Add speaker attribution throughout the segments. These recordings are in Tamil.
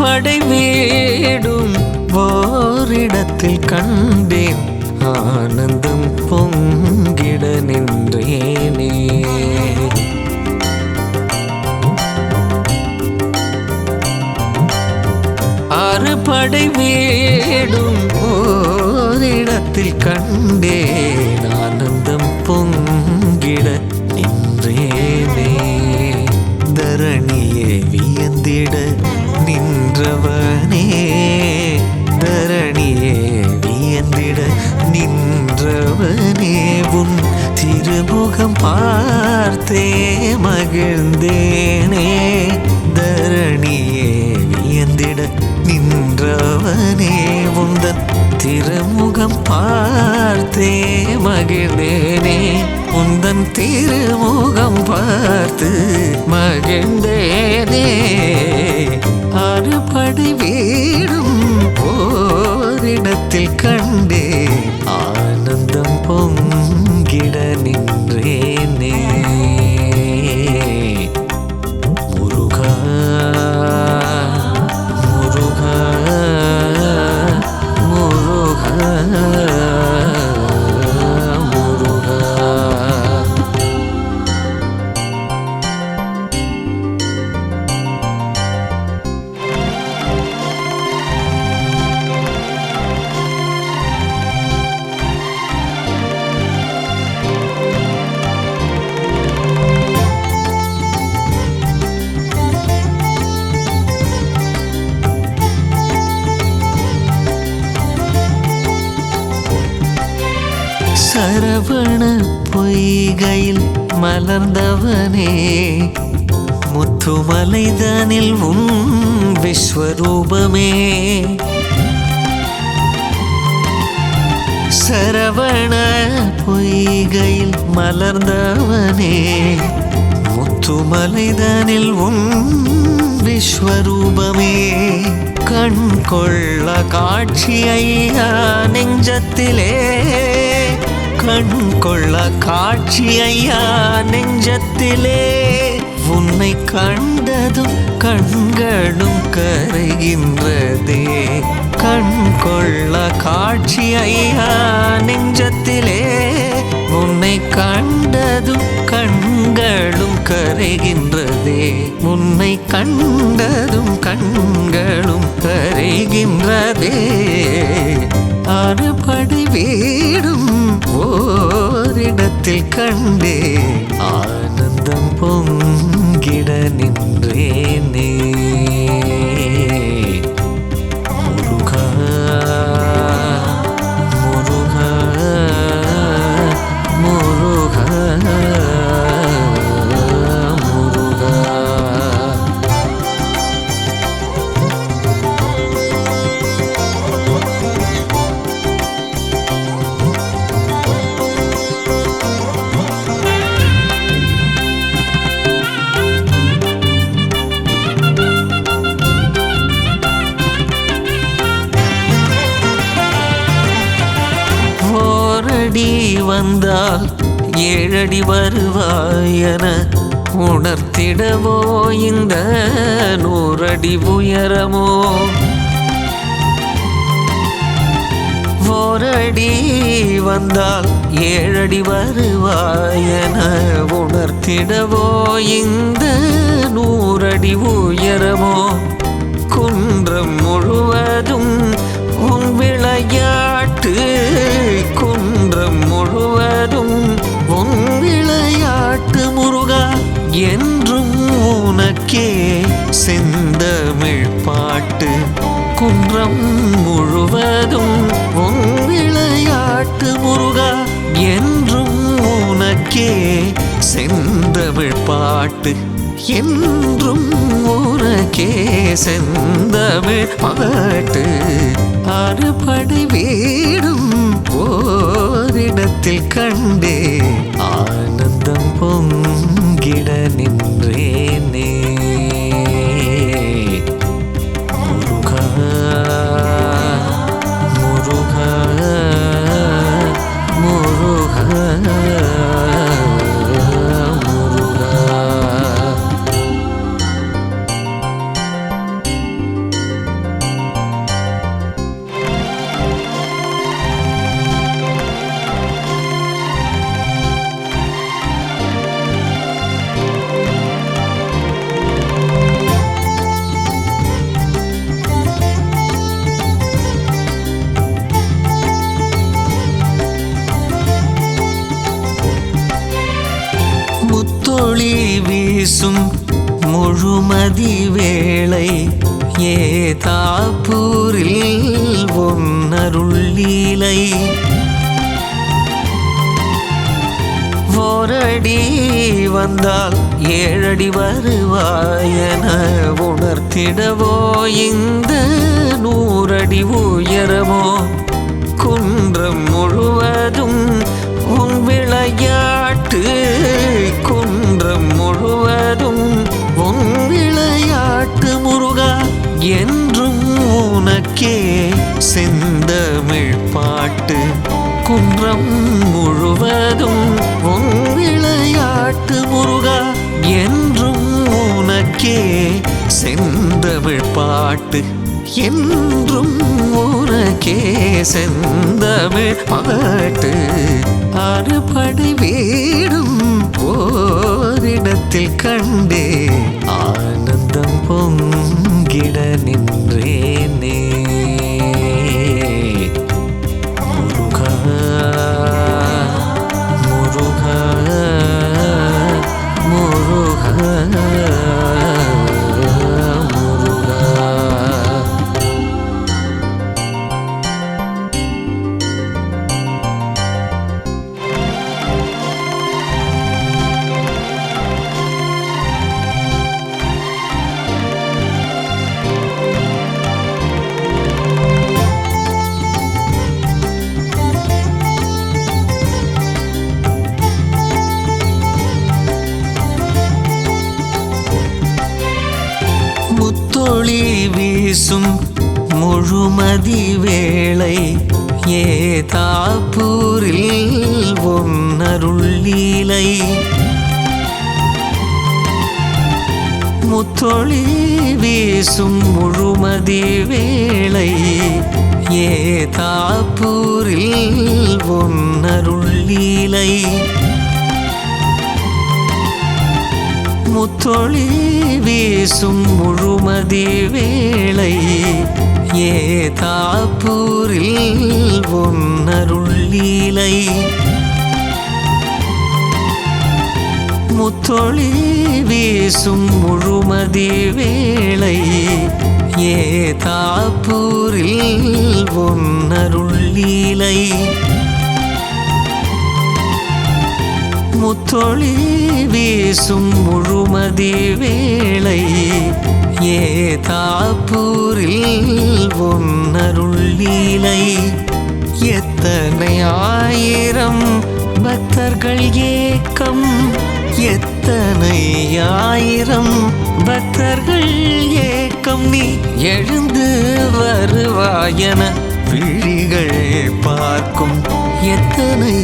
Speaker 1: படை வேடும் ஓரிடத்தில் கண்டேன். ஆனந்தம் பொங்கிட நின்றேனே. ஆறு படை வேடும் ஓரிடத்தில் கண்டேன். நின்றவனே தரணியே வியந்திட நின்றவனே உன் திருமுகம் பார்த்தே மகிழ்ந்தேனே தரணியே. நின்றவனே உந்தன் திருமுகம் பார்த்தே மகிழ்ந்தேனே. உந்தன் திருமுகம் பார்த்து மகிழ்ந்தேனே. அறுபடை வீடும் ஓரிடத்தில் கண்டே. ஆனந்தம் பொங்கிட நின்றே. சரவண பொய்கையில் மலர்ந்தவனே முத்துமலைதனில் உன் விஸ்வரூபமே. சரவண பொய்கையில் மலர்ந்தவனே முத்துமலைதனில் உன் விஸ்வரூபமே. கண் கொள்ள காட்சி ஐயா நெஞ்சத்திலே கண் கொள்ள காட்சி ஐயா நெஞ்சத்திலே? உன்னை கண்டதும் கண்களும் கரைகின்றதே. கண் கொள்ள காட்சி ஐயா நெஞ்சத்திலே? உன்னை கண்டதும் கண்களும் கரைகின்றதே. உன்னை கண்டதும் கண்களும் கரைகின்றதே. அறுபடுவே ஓரிடத்தில் கண்டே ஆனந்தம் பொங்கிட நின்றேனே. வந்தால் ஏழடி வருவாயன உணர்த்திடவோ இந்த நூறடி உயரமோ? ஓரடி வந்தால் ஏழடி வருவாயன உணர்த்திடவோ? இந்த நூறடி உயரமோ? குன்றம் முழுவதும் குன்றம் முழுவதும் உன் விளையாட்டு முருகா என்றும் உனக்கே செந்தமிழ் பாட்டு என்றும் உனக்கே செந்தமிழ் பாட்டு. அறுபடை வீடும் ஓரிடத்தில் கண்டே. ஆனந்தம் பொங்கிட நின்றேன். ஒளி வீசும் முழுமதி வேளை ஏதாப்பூரில் ஒன்னருள் லீலை ஓரடி வந்தால் ஏழடி வருவாயன உணர்த்திடவோ இந்த நூறடி உயரமோ. குன்றம் முழுவதும் உன் விளையாட்டு உலகம் முழுவதும் உன் விளையாட்டு முருகா என்றும் உனக்கே செந்தமிழ் பாட்டு. குன்றம் முழுவதும் உன் விளையாட்டு முருகா என்றும் உனக்கே செந்தமிழ் பாட்டு. என்றும் உனக்கே செந்தமிழ் பாட்டு அறுபடை வீடும் ஓரிடத்தில் கண்டே. ஆனந்தம் பொங்கிட நின்றேன். வீசும் முழுமதி வேளை ஏதாப்பூரில் ஒன்னருள் லீலை. முத்தொளி வீசும் முழுமதி வேளை ஏதாப்பூரில் ஒன்னருள்ளீலை முத்தொழி வீசும் முழுமதி வேளை ஏதாப்பூரில் ஒன்னருள்ளீலை முத்தொழி வீசும் முழுமதி வேளை ஏதாப்பூரில் ஒன்னருள்ளீலை முத்தொளி வீசும் முழுமதி வேளை ஏதாப்பூரில் ஒன்னருள் லீலை. எத்தனை ஆயிரம் பக்தர்கள் ஏக்கம் எத்தனை ஆயிரம் பக்தர்கள் ஏக்கம். நீ எழுந்து வருவாயன விழிகள் பார்க்கும் எத்தனை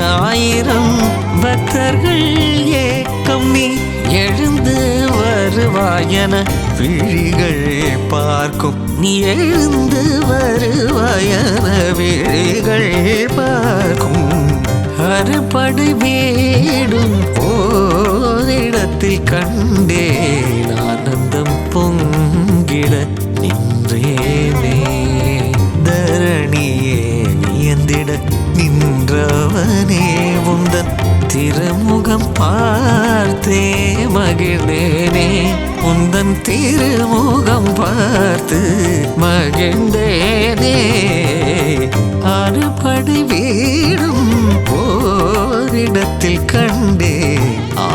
Speaker 1: ஆயிரம் பக்தர்கள் ஏக்கம் நீ எழுந்து வருவாயன விழிகள் பார்க்கும். நீ எழுந்து வருவாயன விழிகள் பார்க்கும். அறுபடை வேடும் ஓரிடத்தில் கண்டேன் ஆனந்தம் பொங்கிட நின்றவனே உந்தன் திருமுகம் பார்த்தே மகிழ்ந்தேனே உந்தன் திருமுகம் பார்த்து மகிழ்ந்தேனே அறுபடை வீடும் போரிடத்தில் கண்டே ஆ